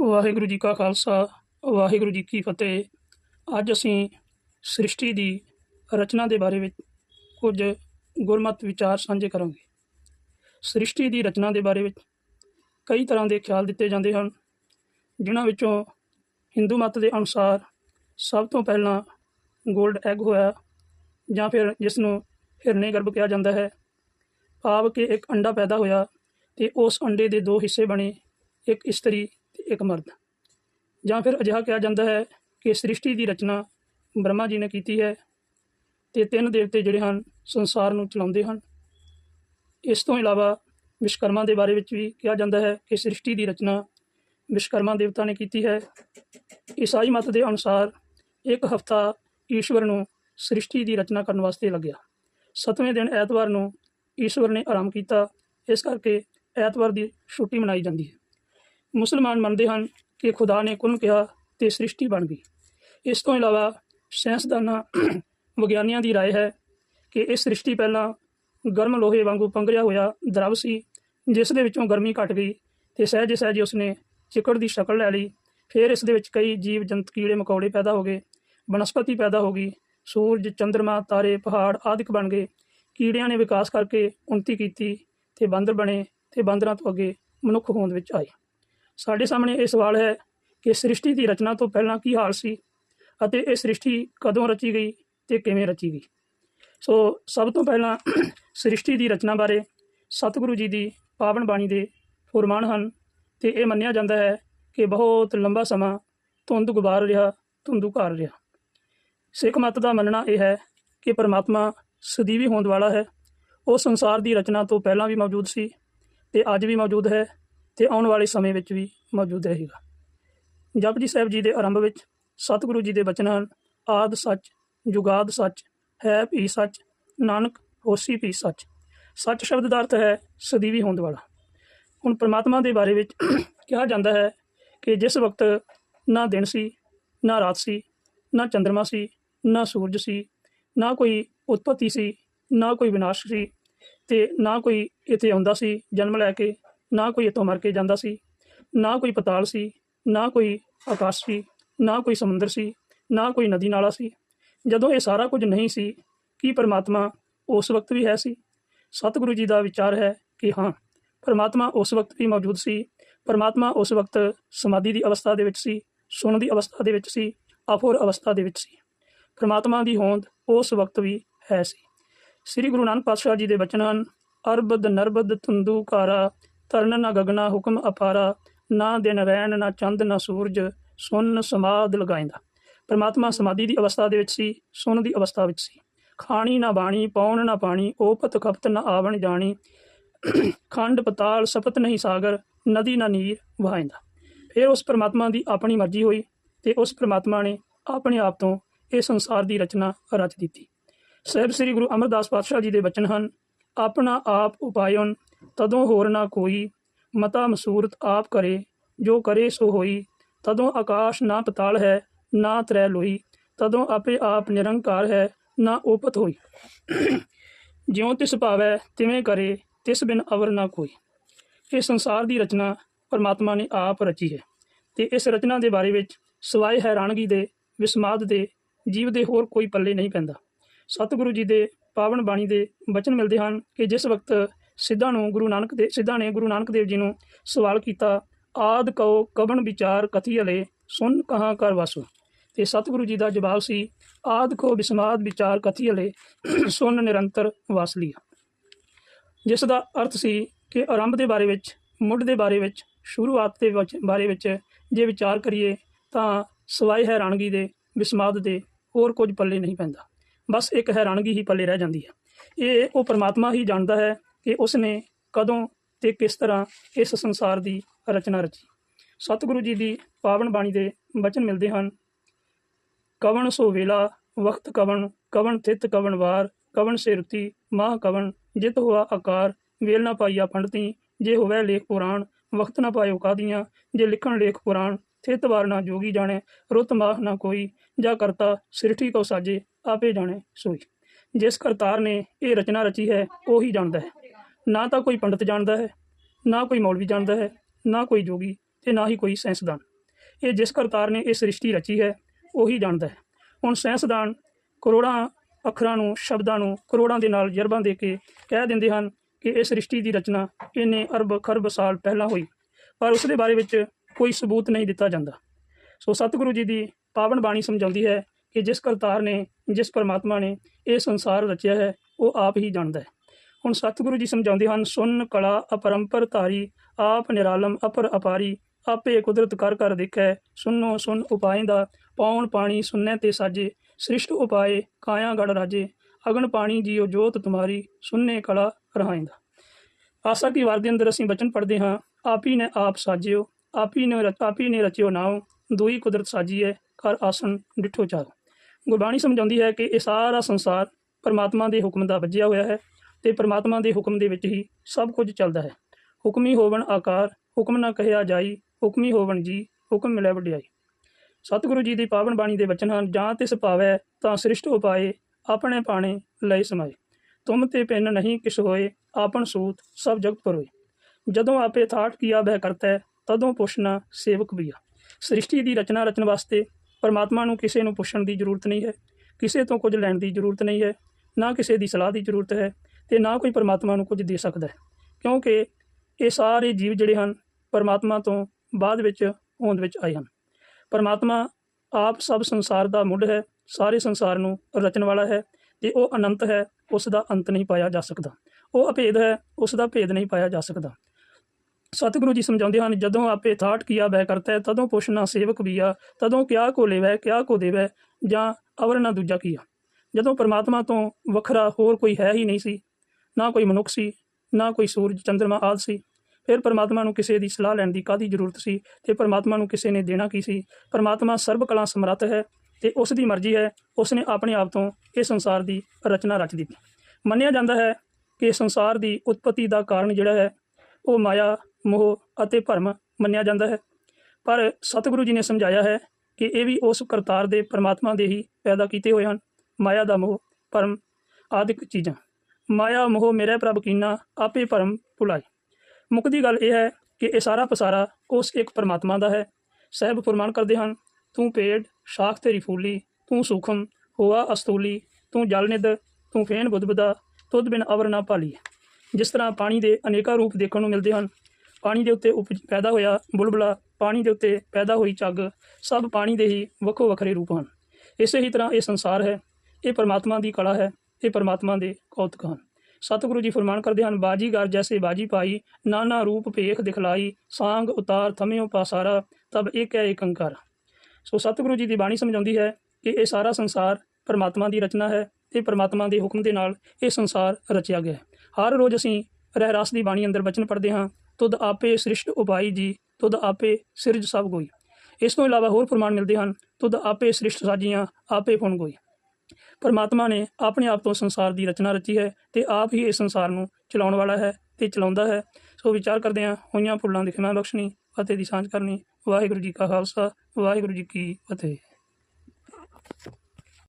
ਵਾਹਿਗੁਰੂ ਜੀ ਕਾ ਖਾਲਸਾ, ਵਾਹਿਗੁਰੂ ਜੀ ਕੀ ਫਤਿਹ। ਅੱਜ ਅਸੀਂ ਸ੍ਰਿਸ਼ਟੀ ਦੀ ਰਚਨਾ ਦੇ ਬਾਰੇ ਵਿੱਚ ਕੁਝ ਗੁਰਮਤ ਵਿਚਾਰ ਸਾਂਝੇ ਕਰਾਂਗੇ। ਸ੍ਰਿਸ਼ਟੀ ਦੀ ਰਚਨਾ ਦੇ ਬਾਰੇ ਵਿੱਚ ਕਈ ਤਰ੍ਹਾਂ ਦੇ ਖਿਆਲ ਦਿੱਤੇ ਜਾਂਦੇ ਹਨ, ਜਿਨ੍ਹਾਂ ਵਿੱਚੋਂ ਹਿੰਦੂ ਮਤ ਦੇ ਅਨੁਸਾਰ ਸਭ ਤੋਂ ਪਹਿਲਾਂ ਗੋਲਡ ਐਗ ਹੋਇਆ, ਜਾਂ ਫਿਰ ਜਿਸ ਨੂੰ ਹਿਰਨੇ ਗਰਭ ਕਿਹਾ ਜਾਂਦਾ ਹੈ। ਭਾਵ ਕਿ ਇੱਕ ਅੰਡਾ ਪੈਦਾ ਹੋਇਆ ਤੇ ਉਸ ਅੰਡੇ ਦੇ ਦੋ ਹਿੱਸੇ ਬਣੇ, ਇੱਕ ਇਸਤਰੀ ਇੱਕ ਮਰਦ। ਜਾਂ ਫਿਰ ਅਜਿਹਾ ਕਿਹਾ ਜਾਂਦਾ ਹੈ ਕਿ ਸ੍ਰਿਸ਼ਟੀ ਦੀ ਰਚਨਾ ਬ੍ਰਹਮਾ ਜੀ ਨੇ ਕੀਤੀ ਹੈ ਤੇ ਤਿੰਨ ਦੇਵਤੇ ਜਿਹੜੇ ਹਨ ਸੰਸਾਰ ਨੂੰ ਚਲਾਉਂਦੇ ਹਨ। ਇਸ ਤੋਂ ਇਲਾਵਾ ਵਿਸ਼ਕਰਮਾ ਦੇ ਬਾਰੇ ਵਿੱਚ ਵੀ ਕਿਹਾ ਜਾਂਦਾ ਹੈ ਕਿ ਸ੍ਰਿਸ਼ਟੀ ਦੀ ਰਚਨਾ ਵਿਸ਼ਕਰਮਾ ਦੇਵਤਾ ਨੇ ਕੀਤੀ ਹੈ। ਈਸਾਈ ਮਤ ਦੇ ਅਨੁਸਾਰ ਇੱਕ ਹਫਤਾ ਈਸ਼ਵਰ ਨੂੰ ਸ੍ਰਿਸ਼ਟੀ ਦੀ ਰਚਨਾ ਕਰਨ ਵਾਸਤੇ ਲੱਗਿਆ। ਸੱਤਵੇਂ ਦਿਨ ਐਤਵਾਰ ਨੂੰ ਈਸ਼ਵਰ ਨੇ ਆਰਾਮ ਕੀਤਾ। ਇਸ ਕਰਕੇ ਐਤਵਾਰ ਦੀ ਛੁੱਟੀ ਮਨਾਈ ਜਾਂਦੀ ਹੈ। ਮੁਸਲਮਾਨ ਮੰਨਦੇ ਹਨ ਕਿ ਖੁਦਾ ਨੇ ਕੁੱਲ ਕਿਹਾ ਤੇ ਸ੍ਰਿਸ਼ਟੀ ਬਣ ਗਈ। ਇਸ ਤੋਂ ਇਲਾਵਾ ਸਾਇੰਸਦਾਨਾਂ ਵਿਗਿਆਨੀਆਂ ਦੀ رائے ਹੈ ਕਿ ਇਹ ਸ੍ਰਿਸ਼ਟੀ ਪਹਿਲਾਂ ਗਰਮ ਲੋਹੇ ਵਾਂਗੂ ਪੰਗਰਿਆ ਹੋਇਆ ਦਰਵ ਸੀ, ਜਿਸ ਦੇ ਵਿੱਚੋਂ ਗਰਮੀ ਘਟ ਗਈ ਤੇ ਸਹਿਜ ਸਹਿਜ ਉਸਨੇ ਚਿਕੜ ਦੀ ਸ਼ਕਲ ਲੈ ਲਈ। ਫਿਰ ਇਸ ਦੇ ਵਿੱਚ ਕਈ ਜੀਵ ਜੰਤ ਕੀੜੇ ਮਕੌੜੇ ਪੈਦਾ ਹੋ ਗਏ, ਬਨਸਪਤੀ ਪੈਦਾ ਹੋ ਗਈ, ਸੂਰਜ, ਚੰਦਰਮਾ, ਤਾਰੇ, ਪਹਾੜ ਆਦਿਕ ਬਣ ਗਏ। ਕੀੜਿਆਂ ਨੇ ਵਿਕਾਸ ਕਰਕੇ ਉਨਤੀ ਕੀਤੀ ਤੇ ਬਾਂਦਰ ਬਣੇ ਤੇ ਬਾਂਦਰਾਂ ਤੋਂ ਅੱਗੇ ਮਨੁੱਖ ਹੋਂਦ ਵਿੱਚ ਆਏ। ਸਾਡੇ ਸਾਹਮਣੇ ਇਹ ਸਵਾਲ ਹੈ ਕਿ ਸ੍ਰਿਸ਼ਟੀ ਦੀ ਰਚਨਾ ਤੋਂ ਪਹਿਲਾਂ ਕੀ ਹਾਲ ਸੀ ਅਤੇ ਇਹ ਸ੍ਰਿਸ਼ਟੀ ਕਦੋਂ ਰਚੀ ਗਈ ਤੇ ਕਿਵੇਂ ਰਚੀ ਗਈ? ਸੋ ਸਭ ਤੋਂ ਪਹਿਲਾਂ ਸ੍ਰਿਸ਼ਟੀ ਦੀ ਰਚਨਾ ਬਾਰੇ ਸਤਿਗੁਰੂ ਜੀ ਦੀ ਪਾਵਨ ਬਾਣੀ ਦੇ ਫੁਰਮਾਨ ਹਨ ਤੇ ਇਹ ਮੰਨਿਆ ਜਾਂਦਾ ਹੈ ਕਿ ਬਹੁਤ ਲੰਬਾ ਸਮਾਂ ਧੁੰਦ ਗੁਬਾਰ ਰਿਹਾ, ਧੁੰਦੂ ਘਰ ਰਿਹਾ। ਸਿੱਖ ਮਤ ਦਾ ਮੰਨਣਾ ਇਹ ਹੈ ਕਿ ਪਰਮਾਤਮਾ ਸਦੀਵੀ ਹੋਂਦ ਵਾਲਾ ਹੈ। ਉਹ ਸੰਸਾਰ ਦੀ ਰਚਨਾ ਤੋਂ ਪਹਿਲਾਂ ਵੀ ਮੌਜੂਦ ਸੀ ਤੇ ਅੱਜ ਵੀ ਮੌਜੂਦ ਹੈ ਤੇ ਆਉਣ ਵਾਲੇ ਸਮੇਂ ਵਿੱਚ ਵੀ ਮੌਜੂਦ ਰਹੇਗਾ। ਜਪਜੀ ਸਾਹਿਬ ਜੀ ਦੇ ਆਰੰਭ ਵਿੱਚ ਸਤਿਗੁਰੂ ਜੀ ਦੇ ਬਚਨ ਹਨ, ਆਦ ਸੱਚ, ਜੁਗਾਦ ਸੱਚ, ਹੈ ਵੀ ਸੱਚ, ਨਾਨਕ ਹੋਸੀ ਵੀ ਸੱਚ। ਸੱਚ ਸ਼ਬਦ ਦਾ ਅਰਥ ਹੈ ਸਦੀਵੀ ਹੋਂਦ ਵਾਲਾ। ਹੁਣ ਪ੍ਰਮਾਤਮਾ ਦੇ ਬਾਰੇ ਵਿੱਚ ਕਿਹਾ ਜਾਂਦਾ ਹੈ ਕਿ ਜਿਸ ਵਕਤ ਨਾ ਦਿਨ ਸੀ, ਨਾ ਰਾਤ ਸੀ, ਨਾ ਚੰ드ਰਮਾ ਸੀ, ਨਾ ਸੂਰਜ ਸੀ, ਨਾ ਕੋਈ ਉਤਪਤੀ ਸੀ, ਨਾ ਕੋਈ ਵਿਨਾਸ਼ ਸੀ ਤੇ ਨਾ ਕੋਈ ਇੱਥੇ ਆਉਂਦਾ ਸੀ, ਜਨਮ ਲੈ ਕੇ ਨਾ ਕੋਈ ਇੱਥੋਂ ਮਰ ਕੇ ਜਾਂਦਾ ਸੀ, ਨਾ ਕੋਈ ਪਤਾਲ ਸੀ, ਨਾ ਕੋਈ ਆਕਾਸ਼ ਸੀ, ਨਾ ਕੋਈ ਸਮੁੰਦਰ ਸੀ, ਨਾ ਕੋਈ ਨਦੀ ਨਾਲਾ ਸੀ। ਜਦੋਂ ਇਹ ਸਾਰਾ ਕੁਝ ਨਹੀਂ ਸੀ, ਕੀ ਪਰਮਾਤਮਾ ਉਸ ਵਕਤ ਵੀ ਹੈ ਸੀ? ਸਤਿਗੁਰੂ ਜੀ ਦਾ ਵਿਚਾਰ ਹੈ ਕਿ ਹਾਂ, ਪਰਮਾਤਮਾ ਉਸ ਵਕਤ ਵੀ ਮੌਜੂਦ ਸੀ, ਪਰਮਾਤਮਾ ਉਸ ਵਕਤ ਸਮਾਧੀ ਦੀ ਅਵਸਥਾ ਦੇ ਵਿੱਚ ਸੀ ਸੁਣਨ ਦੀ ਅਵਸਥਾ ਦੇ ਵਿੱਚ ਸੀ, ਅਫੁਰ ਅਵਸਥਾ ਦੇ ਵਿੱਚ ਸੀ। ਪਰਮਾਤਮਾ ਦੀ ਹੋਂਦ ਉਸ ਵਕਤ ਵੀ ਹੈ ਸੀ। ਸ੍ਰੀ ਗੁਰੂ ਨਾਨਕ ਪਾਤਸ਼ਾਹ ਜੀ ਦੇ ਬਚਨ ਹਨ ਅਰਬਦ ਨਰਬਦ ਤੁੰਦੂ ਕਾਰਾ ਤਰਨ ਨਾ ਗਗਨਾ ਹੁਕਮ ਅਪਾਰਾ, ਨਾ ਦਿਨ ਰਹਿਣ ਨਾ ਚੰਦ, ਨਾ ਸੂਰਜ, ਸੁਨ ਸਮਾਦ ਲਗਾਇੰਦਾ। ਪਰਮਾਤਮਾ ਸਮਾਧੀ ਦੀ ਅਵਸਥਾ ਦੇ ਵਿੱਚ ਸੀ ਸੁਣ ਦੀ ਅਵਸਥਾ ਵਿੱਚ ਸੀ। ਖਾਣੀ ਨਾ ਬਾਣੀ ਪਾਉਣ ਨਾ ਪਾਣੀ, ਓਪਤ ਖਪਤ ਨਾ ਆਵਣ ਜਾਣੀ, ਖੰਡ ਪਤਾਲ ਸਪਤ ਨਹੀਂ ਸਾਗਰ, ਨਦੀ ਨਾ ਨੀਰ ਵਹਾਇੰਦਾ। ਫਿਰ ਉਸ ਪਰਮਾਤਮਾ ਦੀ ਆਪਣੀ ਮਰਜ਼ੀ ਹੋਈ ਤੇ ਉਸ ਪਰਮਾਤਮਾ ਨੇ ਆਪਣੇ ਆਪ ਤੋਂ ਇਹ ਸੰਸਾਰ ਦੀ ਰਚਨਾ ਰਚ ਦਿੱਤੀ। ਸਾਹਿਬ ਸ੍ਰੀ ਗੁਰੂ ਅਮਰਦਾਸ ਪਾਤਸ਼ਾਹ ਜੀ ਦੇ ਬਚਨ ਹਨ, ਆਪਣਾ ਆਪ ਉਪਾਇਨ ਤਦੋਂ ਹੋਰ ਨਾ ਕੋਈ। ਮਤਾ ਮਸੂਰਤ ਆਪ ਕਰੇ, ਜੋ ਕਰੇ ਸੋ ਹੋਈ। ਤਦੋਂ ਆਕਾਸ਼ ਨਾ ਪਤਾਲ ਹੈ, ਨਾ ਤ੍ਰੈ ਲੋਈ। ਤਦੋਂ ਆਪੇ ਆਪ ਨਿਰੰਕਾਰ ਹੈ, ਨਾ ਉਪਤ ਹੋਈ। ਜਿਉਂ ਤਿਸ ਭਾਵੈ, ਤਿਵੇਂ ਕਰੇ, ਤਿਸ ਬਿਨ ਅਵਰ ਨਾ ਕੋਈ। ਇਹ ਸੰਸਾਰ ਦੀ ਰਚਨਾ ਪਰਮਾਤਮਾ ਨੇ ਆਪ ਰਚੀ ਹੈ। ਤੇ ਇਸ ਰਚਨਾ ਦੇ ਬਾਰੇ ਵਿੱਚ ਸਵਾਏ ਹੈਰਾਨਗੀ ਦੇ, ਵਿਸਮਾਦ ਦੇ, ਜੀਵ ਦੇ ਹੋਰ ਕੋਈ ਪੱਲੇ ਨਹੀਂ ਪੈਂਦਾ। ਸਤਿਗੁਰੂ ਜੀ ਦੇ ਪਾਵਨ ਬਾਣੀ ਦੇ ਬਚਨ ਮਿਲਦੇ ਹਨ ਕਿ ਜਿਸ ਵਕਤ ਸਿੱਧਾ ਨੂੰ ਗੁਰੂ ਨਾਨਕ ਦੇ ਸਿੱਧਾ ਨੇ ਗੁਰੂ ਨਾਨਕ ਦੇਵ ਜੀ ਨੂੰ ਸਵਾਲ ਕੀਤਾ, ਆਦ ਕਉ ਕਬਨ ਵਿਚਾਰ ਕਥੀ ਅਲੇ ਸੁਨ ਕਹਾਂ ਕਰ ਵਾਸੂ। ਤੇ ਸਤਿਗੁਰੂ ਜੀ ਦਾ ਜਵਾਬ ਸੀ, ਆਦ ਕੋ ਵਿਸਮਾਦ ਵਿਚਾਰ ਕਥੀ ਅਲੇ ਸੁਨ ਨਿਰੰਤਰ ਵਾਸ ਲਿਆ। ਜਿਸ ਦਾ ਅਰਥ ਸੀ ਕਿ ਆਰੰਭ ਦੇ ਬਾਰੇ ਵਿੱਚ, ਮੁੱਢ ਦੇ ਬਾਰੇ ਵਿੱਚ, ਸ਼ੁਰੂਆਤ ਦੇ ਵਿੱਚ ਬਾਰੇ ਵਿੱਚ ਜੇ ਵਿਚਾਰ ਕਰੀਏ, ਤਾਂ ਸਵਾਏ ਹੈਰਾਨਗੀ ਦੇ ਵਿਸਮਾਦ ਦੇ ਹੋਰ ਕੁਝ ਪੱਲੇ ਨਹੀਂ ਪੈਂਦਾ। ਬਸ ਇੱਕ ਹੈਰਾਨਗੀ ਹੀ ਪੱਲੇ ਰਹਿ ਜਾਂਦੀ ਹੈ। ਇਹ ਉਹ ਪਰਮਾਤਮਾ ਹੀ ਜਾਣਦਾ ਹੈ ਕਿ ਉਸ ਨੇ ਕਦੋਂ ਤੇ ਕਿਸ ਤਰ੍ਹਾਂ ਇਸ ਸੰਸਾਰ ਦੀ ਰਚਨਾ ਰਚੀ। ਸਤਿਗੁਰੂ ਜੀ ਦੀ ਪਾਵਨ ਬਾਣੀ ਦੇ ਬਚਨ ਮਿਲਦੇ ਹਨ। ਕਵਣ ਸੋ ਵੇਲਾ ਵਕਤ ਕਵਣ ਕਵਣ ਥਿਤ ਕਵਣ ਵਾਰ, ਕਵਣ ਸੇ ਰੁਤੀ ਮਾਹ ਕਵਣ, ਜਿਤ ਹੋਆ ਆਕਾਰ, ਵੇਲ ਨਾ ਪਾਈਆ ਫੰਡਤੀ ਜੇ ਹੋਵੇ ਲੇਖ ਪੁਰਾਣ ਵਕਤ ਨਾ ਪਾਇਓ ਕਾਦੀਆਂ, ਜੇ ਲਿਖਣ ਲੇਖ ਪੁਰਾਣ, ਥਿਤ ਵਾਰ ਨਾ ਜੋਗੀ ਜਾਣੇ, ਰੁੱਤ ਮਾਹ ਨਾ ਕੋਈ, ਜਾਂ ਕਰਤਾ ਸਿਰਠੀ ਕੋ ਸਾਜੇ, ਆਪੇ ਜਾਣੇ ਸੋਈ। ਜਿਸ ਕਰਤਾਰ ਨੇ ਇਹ ਰਚਨਾ ਰਚੀ ਹੈ, ਉਹੀ ਜਾਣਦਾ ਹੈ। ਨਾ ਤਾਂ ਕੋਈ ਪੰਡਤ ਜਾਣਦਾ ਹੈ, ਨਾ ਕੋਈ ਮੌਲਵੀ ਜਾਣਦਾ ਹੈ, ਨਾ ਕੋਈ ਜੋਗੀ ਤੇ ਨਾ ਹੀ ਕੋਈ ਸਾਇੰਸਦਾਨ। ਇਹ ਜਿਸ ਕਰਤਾਰ ਨੇ ਇਹ ਸ੍ਰਿਸ਼ਟੀ ਰਚੀ ਹੈ, ਉਹੀ ਜਾਣਦਾ ਹੈ। ਹੁਣ ਸਾਇੰਸਦਾਨ ਕਰੋੜਾਂ ਅੱਖਰਾਂ ਨੂੰ, ਸ਼ਬਦਾਂ ਨੂੰ ਕਰੋੜਾਂ ਦੇ ਨਾਲ ਜਰਬਾਂ ਦੇ ਕੇ ਕਹਿ ਦਿੰਦੇ ਹਨ ਕਿ ਇਹ ਸ੍ਰਿਸ਼ਟੀ ਦੀ ਰਚਨਾ ਇੰਨੇ ਅਰਬ ਖਰਬ ਸਾਲ ਪਹਿਲਾਂ ਹੋਈ, ਪਰ ਉਸ ਦੇ ਬਾਰੇ ਵਿੱਚ ਕੋਈ ਸਬੂਤ ਨਹੀਂ ਦਿੱਤਾ ਜਾਂਦਾ। ਸੋ ਸਤਿਗੁਰੂ ਜੀ ਦੀ ਪਾਵਨ ਬਾਣੀ ਸਮਝਾਉਂਦੀ ਹੈ ਕਿ ਜਿਸ ਕਰਤਾਰ ਨੇ, ਜਿਸ ਪਰਮਾਤਮਾ ਨੇ ਇਹ ਸੰਸਾਰ ਰਚਿਆ ਹੈ, ਉਹ ਆਪ ਹੀ ਜਾਣਦਾ ਹੈ। ਹੁਣ ਸਤਿਗੁਰੂ ਜੀ ਸਮਝਾਉਂਦੇ ਹਨ ਸੁਨ ਕਲਾ ਅਪਰੰਪਰ ਧਾਰੀ, ਆਪ ਨਿਰਾਲਮ, ਅਪਰ ਅਪਾਰੀ, ਆਪੇ ਕੁਦਰਤ ਕਰ ਕਰ ਦੇਖੈ ਸੁਨੋ ਸੁਨ ਉਪਾਏ ਦਾ ਪਾਉਣ ਪਾਣੀ ਸੁਨੈ ਤੇ ਸਾਜੇ, ਸ੍ਰਿਸ਼ਟ ਉਪਾਏ ਕਾਇਆ ਗੜ ਰਾਜੇ ਅਗਨ ਪਾਣੀ ਜੀਓ ਜੋਤ ਤੁਮਾਰੀ ਸੁਨਨੇ ਕਲਾ ਰਹਾਇੰਦਾ ਆਸਾ ਕੀ ਵਾਰ ਦੇ ਅੰਦਰ ਅਸੀਂ ਬਚਨ ਪੜ੍ਹਦੇ ਹਾਂ, ਆਪੀ ਨੇ ਆਪ ਸਾਜਿਓ, ਆਪੀ ਨੇ ਰਚ- ਆਪੀ ਨੇ ਰਚਿਓ ਨਾਉ, ਦੋਈ ਕੁਦਰਤ ਸਾਜੀ ਹੈ ਕਰ ਆਸਣ ਡਿਠੋ ਚਾਰ। ਗੁਰਬਾਣੀ ਸਮਝਾਉਂਦੀ ਹੈ ਕਿ ਇਹ ਸਾਰਾ ਸੰਸਾਰ ਪਰਮਾਤਮਾ ਦੇ ਹੁਕਮ ਦਾ ਵੱਜਿਆ ਹੋਇਆ ਹੈ ਤੇ ਪਰਮਾਤਮਾ ਦੇ ਹੁਕਮ ਦੇ ਵਿੱਚ ਹੀ ਸਭ ਕੁਝ ਚੱਲਦਾ ਹੈ। ਹੁਕਮੀ ਹੋਵਣ ਆਕਾਰ, ਹੁਕਮ ਨਾ ਕਹਿਆ ਜਾਈ, ਹੁਕਮੀ ਹੋਵਣ ਜੀ, ਹੁਕਮ ਮਿਲੇ ਵਡਿਆਈ। ਸਤਿਗੁਰੂ ਜੀ ਦੀ ਪਾਵਨ ਬਾਣੀ ਦੇ ਵਚਨ ਹਨ, ਜਾਂ ਤਿਸ ਭਾਵੈ, ਤਾਂ ਸ੍ਰਿਸ਼ਟ ਉਪਾਏ, ਆਪਣੇ ਪਾਣੇ ਲਈ ਸਮਾਏ। ਤੁਮ ਤੇ ਪਿੰਨ ਨਹੀਂ ਕਿਸ ਹੋਏ ਆਪਨ ਸੂਤ ਸਭ ਜਗਤ ਪਰੋਏ। ਜਦੋਂ ਆਪੇ ਥਾਟ ਕੀਆ ਬਹਿ ਕਰਤੈ, ਤਦੋਂ ਪੁੱਛਣਾ ਸੇਵਕ ਬੀਆ। ਸ੍ਰਿਸ਼ਟੀ ਦੀ ਰਚਨਾ ਰਚਨ ਵਾਸਤੇ ਪਰਮਾਤਮਾ ਨੂੰ ਕਿਸੇ ਨੂੰ ਪੁੱਛਣ ਦੀ ਜ਼ਰੂਰਤ ਨਹੀਂ ਹੈ, ਕਿਸੇ ਤੋਂ ਕੁਝ ਲੈਣ ਦੀ ਜ਼ਰੂਰਤ ਨਹੀਂ ਹੈ, ਨਾ ਕਿਸੇ ਦੀ ਸਲਾਹ ਦੀ ਜ਼ਰੂਰਤ ਹੈ ਤੇ ਨਾ ਕੋਈ ਪਰਮਾਤਮਾ ਨੂੰ ਕੁਝ ਦੇ ਸਕਦਾ ਹੈ। ਕਿਉਂਕਿ ਇਹ ਸਾਰੇ ਜੀਵ ਜਿਹੜੇ ਹਨ, ਪਰਮਾਤਮਾ ਤੋਂ ਬਾਅਦ ਵਿੱਚ ਹੋਂਦ ਵਿੱਚ ਆਏ ਹਨ। ਪਰਮਾਤਮਾ ਆਪ ਸਭ ਸੰਸਾਰ ਦਾ ਮੁੱਢ ਹੈ, ਸਾਰੇ ਸੰਸਾਰ ਨੂੰ ਰਚਣ ਵਾਲਾ ਹੈ ਤੇ ਉਹ ਅਨੰਤ ਹੈ, ਉਸ ਦਾ ਅੰਤ ਨਹੀਂ ਪਾਇਆ ਜਾ ਸਕਦਾ। ਉਹ ਅਭੇਦ ਹੈ, ਉਸ ਦਾ ਭੇਦ ਨਹੀਂ ਪਾਇਆ ਜਾ ਸਕਦਾ। ਸਤਿਗੁਰੂ ਜੀ ਸਮਝਾਉਂਦੇ ਹਨ, ਜਦੋਂ ਆਪੇ ਥਾਟ ਕੀਆ ਬਹਿ ਕਰਤਾ ਹੈ ਤਦੋਂ ਪੁੱਛਣਾ ਸੇਵਕ ਵੀਆ, ਤਦੋਂ ਕਿਆ ਕੋ ਲੇਵੈ, ਕਿਆ ਕੋ ਦੇਵੈ, ਜਾਂ ਅਵਰ ਨਾ ਦੂਜਾ ਕੀਆ। ਜਦੋਂ ਪਰਮਾਤਮਾ ਤੋਂ ਵੱਖਰਾ ਹੋਰ ਕੋਈ ਹੈ ਹੀ ਨਹੀਂ ਸੀ ਨਾ ਕੋਈ ਮਨੁੱਖ ਸੀ, ਨਾ ਕੋਈ ਸੂਰਜ, ਚੰਦਰਮਾ ਆਦਿ ਸੀ। ਫਿਰ ਪਰਮਾਤਮਾ ਨੂੰ ਕਿਸੇ ਦੀ ਸਲਾਹ ਲੈਣ ਦੀ ਕਾਦੀ ਜ਼ਰੂਰਤ ਸੀ? ਤੇ ਪਰਮਾਤਮਾ ਨੂੰ ਕਿਸੇ ਨੇ ਦੇਣਾ ਕੀ ਸੀ? ਪਰਮਾਤਮਾ ਸਰਬ ਕਲਾ ਸਮਰੱਥ ਹੈ ਤੇ ਉਸ ਦੀ ਮਰਜ਼ੀ ਹੈ, ਉਸ ਨੇ ਆਪਣੇ ਆਪ ਤੋਂ ਇਹ ਸੰਸਾਰ ਦੀ ਰਚਨਾ ਰਚ ਦਿੱਤੀ। ਮੰਨਿਆ ਜਾਂਦਾ ਹੈ ਕਿ ਸੰਸਾਰ ਦੀ ਉਤਪਤੀ ਦਾ ਕਾਰਨ ਜਿਹੜਾ ਹੈ, ਉਹ ਮਾਇਆ, ਮੋਹ ਅਤੇ ਭਰਮ ਮੰਨਿਆ ਜਾਂਦਾ ਹੈ। ਪਰ ਸਤਿਗੁਰੂ ਜੀ ਨੇ ਸਮਝਾਇਆ ਹੈ ਕਿ ਇਹ ਵੀ ਉਸ ਕਰਤਾਰ ਦੇ ਪਰਮਾਤਮਾ ਦੇ ਹੀ ਪੈਦਾ ਕੀਤੇ ਹੋਏ ਹਨ, ਮਾਇਆ ਦਾ ਮੋਹ, ਭਰਮ ਆਦਿਕ ਚੀਜ਼ਾਂ। ਮਾਇਆ ਮੋਹ ਮੇਰੇ ਪ੍ਰਭ ਕੀਨਾ, ਆਪੇ ਭਰਮ ਭੁਲਾਈ। ਮੁੱਕਦੀ ਗੱਲ ਇਹ ਹੈ ਕਿ ਇਹ ਸਾਰਾ ਪਸਾਰਾ ਉਸ ਇੱਕ ਪਰਮਾਤਮਾ ਦਾ ਹੈ। ਸਹਿਬ ਫਰਮਾਨ ਕਰਦੇ ਹਨ, ਤੂੰ ਪੇੜ, ਸ਼ਾਖ ਤੇਰੀ ਫੂਲੀ, ਤੂੰ ਸੂਖਮ, ਹੋਆ ਅਸਤੂਲੀ, ਤੂੰ ਜਲ ਨਿਦ ਤੂੰ ਫੇਨ ਬੁੱਧਬਦਾ ਤੁਧ ਬਿਨ ਅਵਰ ਨਾ ਭਾਲੀ। ਜਿਸ ਤਰ੍ਹਾਂ ਪਾਣੀ ਦੇ ਅਨੇਕਾਂ ਰੂਪ ਦੇਖਣ ਨੂੰ ਮਿਲਦੇ ਹਨ। ਪਾਣੀ ਦੇ ਉੱਤੇ ਉਪਜ ਪੈਦਾ ਹੋਇਆ ਬੁਲਬੁਲਾ, ਪਾਣੀ ਦੇ ਉੱਤੇ ਪੈਦਾ ਹੋਈ ਝੱਗ, ਸਭ ਪਾਣੀ ਦੇ ਹੀ ਵੱਖੋ ਵੱਖਰੇ ਰੂਪ ਹਨ। ਇਸੇ ਹੀ ਤਰ੍ਹਾਂ ਇਹ ਸੰਸਾਰ ਹੈ। ਇਹ ਪਰਮਾਤਮਾ ਦੀ ਕਲਾ ਹੈ। ਇਹ ਪਰਮਾਤਮਾ ਦੇ ਕੌਤਕ ਹਨ। ਸਤਿਗੁਰੂ ਜੀ ਫਰਮਾਨ ਕਰਦੇ ਹਨ ਬਾਜੀਗਰ ਜੈਸੇ ਬਾਜੀ ਪਾਈ, ਨਾਨਾ ਰੂਪ ਭੇਖ ਦਿਖਲਾਈ, ਸਾੰਗ ਉਤਾਰ ਥਮਿਓ ਪਾਸਾਰਾ ਤਬ ਇੱਕ ਹੈ ਏਕ ਅੰਕਾਰ। ਸੋ ਸਤਿਗੁਰੂ ਜੀ ਦੀ ਬਾਣੀ ਸਮਝਾਉਂਦੀ ਹੈ ਕਿ ਇਹ ਸਾਰਾ ਸੰਸਾਰ ਪਰਮਾਤਮਾ ਦੀ ਰਚਨਾ ਹੈ ਤੇ ਪਰਮਾਤਮਾ ਦੇ ਹੁਕਮ ਦੇ ਨਾਲ ਇਹ ਸੰਸਾਰ ਰਚਿਆ ਗਿਆ ਹੈ। ਹਰ ਰੋਜ਼ ਅਸੀਂ ਰਹਿਰਾਸ ਦੀ ਬਾਣੀ ਅੰਦਰ ਬਚਨ ਪੜ੍ਹਦੇ ਹਾਂ, ਤੁਧ ਆਪੇ ਸ੍ਰਿਸ਼ਟ ਉਪਾਈ ਜੀ, ਤੁਧ ਆਪੇ ਸਿਰਜ ਸਭ ਕੋਈ ਇਸ ਤੋਂ ਇਲਾਵਾ ਹੋਰ ਫਰਮਾਨ ਮਿਲਦੇ ਹਨ, ਤੁਧ ਆਪੇ ਸ੍ਰਿਸ਼ਟ ਸਾਜੀਆਂ, ਆਪੇ ਫੁਣ ਕੋਈ ਪਰਮਾਤਮਾ ਨੇ ਆਪਣੇ ਆਪ ਤੋਂ ਸੰਸਾਰ ਦੀ ਰਚਨਾ ਰਚੀ ਹੈ ਤੇ ਆਪ ਹੀ ਇਸ ਸੰਸਾਰ ਨੂੰ ਚਲਾਉਣ ਵਾਲਾ ਹੈ ਤੇ ਚਲਾਉਂਦਾ ਹੈ। ਸੋ ਵਿਚਾਰ ਕਰਦੇ ਹਾਂ, ਹੋਈਆਂ ਫੁੱਲਾਂ ਦੀ ਖਿਮਾ ਬਖਸ਼ਣੀ, ਫਤਿਹ ਦੀ ਸਾਂਝ ਕਰਨੀ। ਵਾਹਿਗੁਰੂ ਜੀ ਕਾ ਖਾਲਸਾ, ਵਾਹਿਗੁਰੂ ਜੀ ਕੀ ਫਤਿਹ।